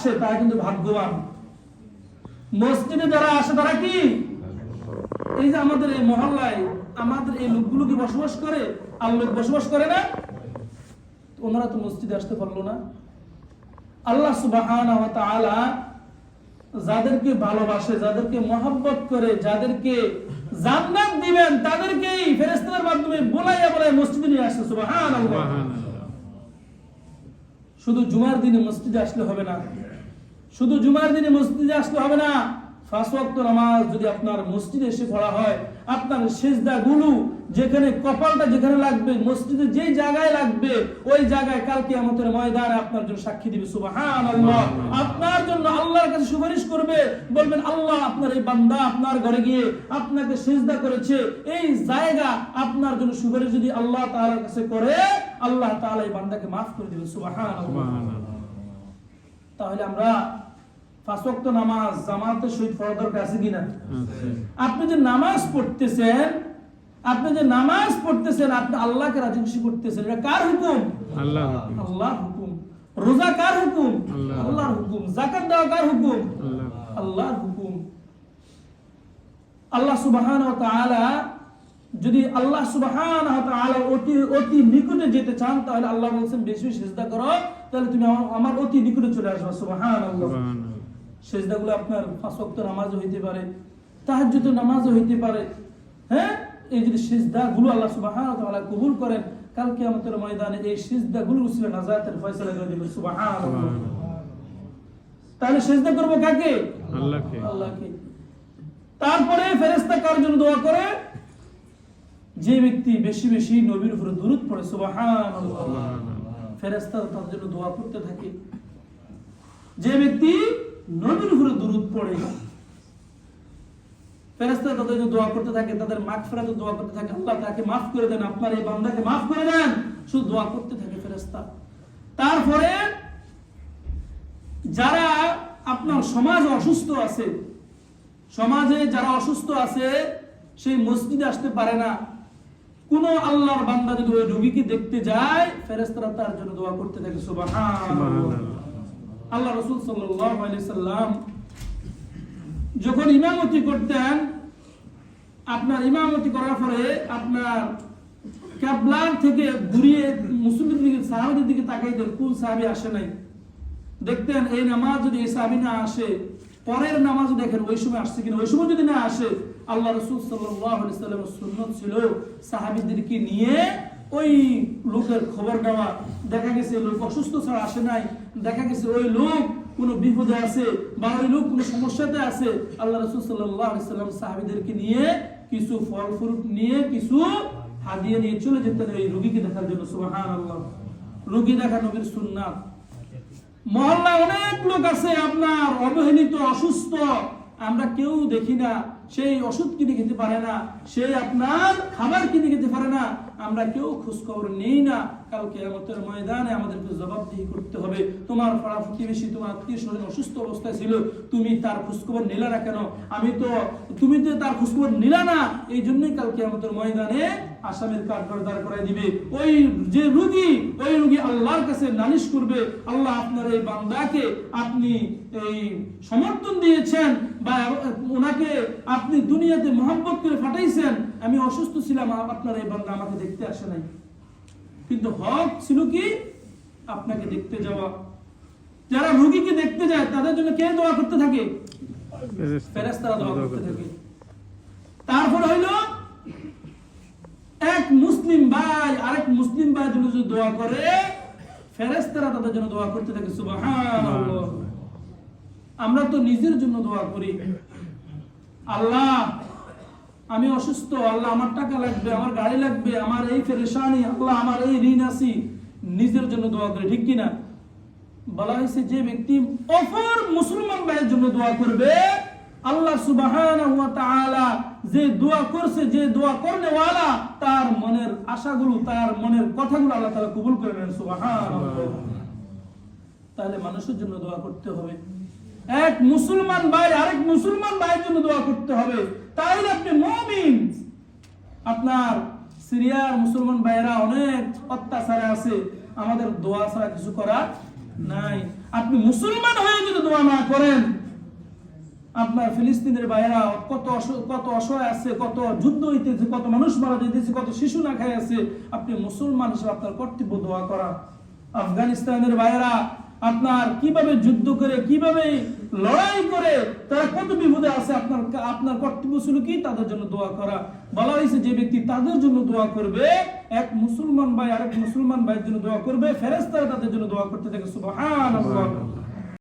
আসে তারা কিন্তু ভাগ্যবান। মসজিদে যারা আসে তারা কি? এই যে আমাদের এই মহল্লায় আমাদের এই লোকগুলো কি বসবাস করে? আর লোক বসবাস করে না? ওনারা তো মসজিদে আসতে পারল না। আল্লাহ তাআলা যাদেরকে ভালোবাসে যাদেরকে মহব্বত করে যাদেরকে জান্নাত দিবেন তাদেরকেই ফেরেশতাদের মাধ্যমে বোলাইয়া বোলাইয়া মসজিদে নিয়ে আসে সুবহানাল্লাহ। শুধু জুমার দিনে মসজিদে আসলে হবে না। শুধু জুমার দিনে মসজিদে আসলে হবে না, পাঁচ ওয়াক্ত নামাজ যদি আপনার মসজিদে এসে পড়া হয়, আপনার যেখানে কপালটা যেখানে লাগবে, মসজিদে যেই জায়গায় লাগবে, ওই জায়গায় কালকে আমাদের ময়দানে আপনার জন্য সাক্ষী দিবে আপনার জন্য আল্লাহর কাছে সুপারিশ করবে, বলবেন, আল্লাহ আপনার এই বান্দা আপনার ঘরে গিয়ে আপনাকে সেজদা করেছে। এই জায়গা আপনার জন্য সুপারিশ যদি আল্লাহ তাআলার কাছে করে, আল্লাহ তাআলা এই বান্দাকে মাফ করে দিবে সুবহানাল্লাহ। তাহলে আমরা ওয়াক্ত নামাজ জামাতের সহিত পড়া দরকার আছে কিনা? আপনি যে নামাজ পড়তেছেন আপনি যে নামাজ পড়তেছেন আপনি আল্লাহকে রাজি খুশি করতেছেন এটা কার হুকুম? আল্লাহ আল্লাহর হুকুম। রোজা কার হুকুম? আল্লাহর হুকুম। যাকাত দেওয়া কার হুকুম? আল্লাহর হুকুম। আল্লাহ সুবহান ও তাআলা যদি আল্লাহ সুবহান ও তাআলা অতি অতি নিকটে যেতে চান তাহলে আল্লাহ বলছেন বেশি সিজদা করো। তাহলে তুমি আমার অতি নিকটে চলে আসবে সুবহানাল্লাহ। সেজদাগুলো আপনার পাঁচ ওয়াক্ত নামাজও হইতে পারে তাহাজ্জুদ নামাজও হইতে পারে হ্যাঁ? এই যদি সিজদাগুলো আল্লাহ সুবহানাহু ওয়া তাআলা কবুল করেন কাল কিয়ামতের ময়দানে এই সিজদাগুলো উসিলে নাজাতের ফয়সালা করে দিবেন সুবহানাল্লাহ। তাহলে সিজদা করব কাকে? আল্লাহকে। আল্লাহকে। তারপরে ফেরেশতা কার জন্য দোয়া করে? যে ব্যক্তি বেশি বেশি নবীর উপরে দুরূদ পড়ে সুবহানাল্লাহ। ফেরেশতা তার জন্য দোয়া করতে থাকে। যে ব্যক্তি নবীর উপরে দুরূদ পড়ে, ফেরেশতা তাদের জন্য দোয়া করতে থাকে, তাদের মাগফিরাতের দোয়া করতে থাকে, আল্লাহ তাকে মাফ করে দেন, আপনার এই বান্দাকে মাফ করে দেন, শুধু দোয়া করতে থাকে ফেরেশতা। তারপরে যারা আপনার সমাজ অসুস্থ আছে, সমাজে যারা অসুস্থ আছে, সেই মসজিদে আসতে পারে না। কোন আল্লাহর বান্দা যদি ওই রোগীকে দেখতে যায় ফেরেশতারা তার জন্য দোয়া করতে থাকে আল্লাহ রাসূল সাল্লাম যখন ইমামতি করতেন আপনার ইমামতি করার পরে আপনার ক্যাবলার থেকে ঘুরিয়ে মুসলিমদের দিকে সাহাবিদের দিকে তাকাইতেন কোন সাহাবি আসে নাই? দেখতেন এই নামাজ যদি এই সাহাবি না আসে পরের নামাজ দেখেন ওই সময় আসছে কিনা? ওই সময় যদি না আসে আল্লাহ রসুল সাল্লামের সুন্নত ছিল সাহাবিদেরকে নিয়ে ওই লোকের খবর নেওয়া। দেখা গেছে লোক অসুস্থ ছাড়া আসে নাই। দেখা গেছে ওই লোক কোনো বিপদে আছে বা ওই লোক কোনো সমস্যাতে আছে। আল্লাহ রসুল সাল্লাম সাহাবিদেরকে নিয়ে কিছু ফল ফ্রুট নিয়ে কিছু হাদিয়ে নিয়ে চলে যেতেন এই রোগীকে দেখার জন্য। সুবাহান আল্লাহ রুগী দেখা নবীর সুন্নাত। মহল্লায় অনেক লোক আছে আপনার অবহেলিত, অসুস্থ। আমরা কেউ দেখি না। সেই ওষুধ কিনে খেতে পারে না, সেই আপনার খাবার কিনে খেতে পারে না। আমরা কেউ খোঁজ খবর নেই না। কালকে আমাদের ময়দানে আমাদেরকে জবাবদিহি করতে হবে। তোমার পাড়া প্রতিবেশী তোমার আত্মীয় স্বজন অসুস্থ অবস্থায় ছিল, তুমি তার খোঁজখবর নিলা না কেন? আমি তো, তুমি তো তার খোঁজখবর নিলা না, এই জন্যই কালকে আমাদের ময়দানে আসামের কাঠগড় দাঁড় করাই দিবে। ওই যে রুগী, ওই রুগী আল্লাহর কাছে নালিশ করবে, আল্লাহ আপনার এই বান্দাকে আপনি এই সমর্থন দিয়েছেন বা ওনাকে আপনি দুনিয়াতে মহব্বত করে ফাটাইছেন আমি অসুস্থ ছিলাম আপনার এই বান্দা আমাকে দেখতে আসে নাই। কিন্তু হক ছিল কি? আপনাকে দেখতে যাওয়া। যারা রুগীকে দেখতে যায় তাদের জন্য কে দোয়া করতে থাকে? ফেরেশতারা দোয়া করতে থাকে। তারপর হইল এক মুসলিম ভাই আরেক মুসলিম ভাই জন্য যদি দোয়া করে ফেরেশতারা তাদের জন্য দোয়া করতে থাকে। সুবহানাল্লাহ। আমরা তো নিজের জন্য দোয়া করি। আল্লাহ, আমি অসুস্থ, আল্লাহ আমার টাকা লাগবে, আমার গাড়ি লাগবে, আমার এই ফেরেশানি, আল্লাহ আমার এই ঋণ আছি। নিজের জন্য দোয়া করি, ঠিক কিনা? বলা হয়েছে যে ব্যক্তি অপর মুসলমান ভাইয়ের জন্য দোয়া করবে, আল্লাহ তাআলা যে দোয়া করছে, যে দোয়া করলে ওয়ালা তার মনের আশাগুলো, তার মনের কথাগুলো আল্লাহ তাআলা কবুল করে নেন, সুবহানাল্লাহ। তাহলে মানুষের জন্য দোয়া করতে হবে। এক মুসলমান ভাই, আরেক মুসলমান ভাইয়ের জন্য দোয়া করতে হবে। তাহলে আপনি মুমিন। আপনার সিরিয়ার মুসলমান ভাইয়েরা অনেক অত্যাচারে আছে। আমাদের দোয়া ছাড়া কিছু করার নাই। আপনি মুসলমান হয়ে যদি দোয়া না করেন, আপনার ফিলিস্তিনের বাইরা কত কত অসহায় আছে, কত যুদ্ধ হইতেছে, কত মানুষ মারা যেতেছে কত শিশু না খাই আছে আপনি মুসলমান হিসেবে আপনার কর্তব্য দোয়া করা। আফগানিস্তানের বাইরা আপনার কীভাবে যুদ্ধ করে, কীভাবে লড়াই করে, তারা কত বিপদে আছে, আপনার আপনার কর্তব্য ছিল কি? তাদের জন্য দোয়া করা। বলা হয়েছে যে ব্যক্তি তাদের জন্য দোয়া করবে, এক মুসলমান ভাই আরেক মুসলমান ভাইয়ের জন্য দোয়া করবে ফেরেস্তারা তাদের জন্য দোয়া করতে থাকে, সুবহানাল্লাহ।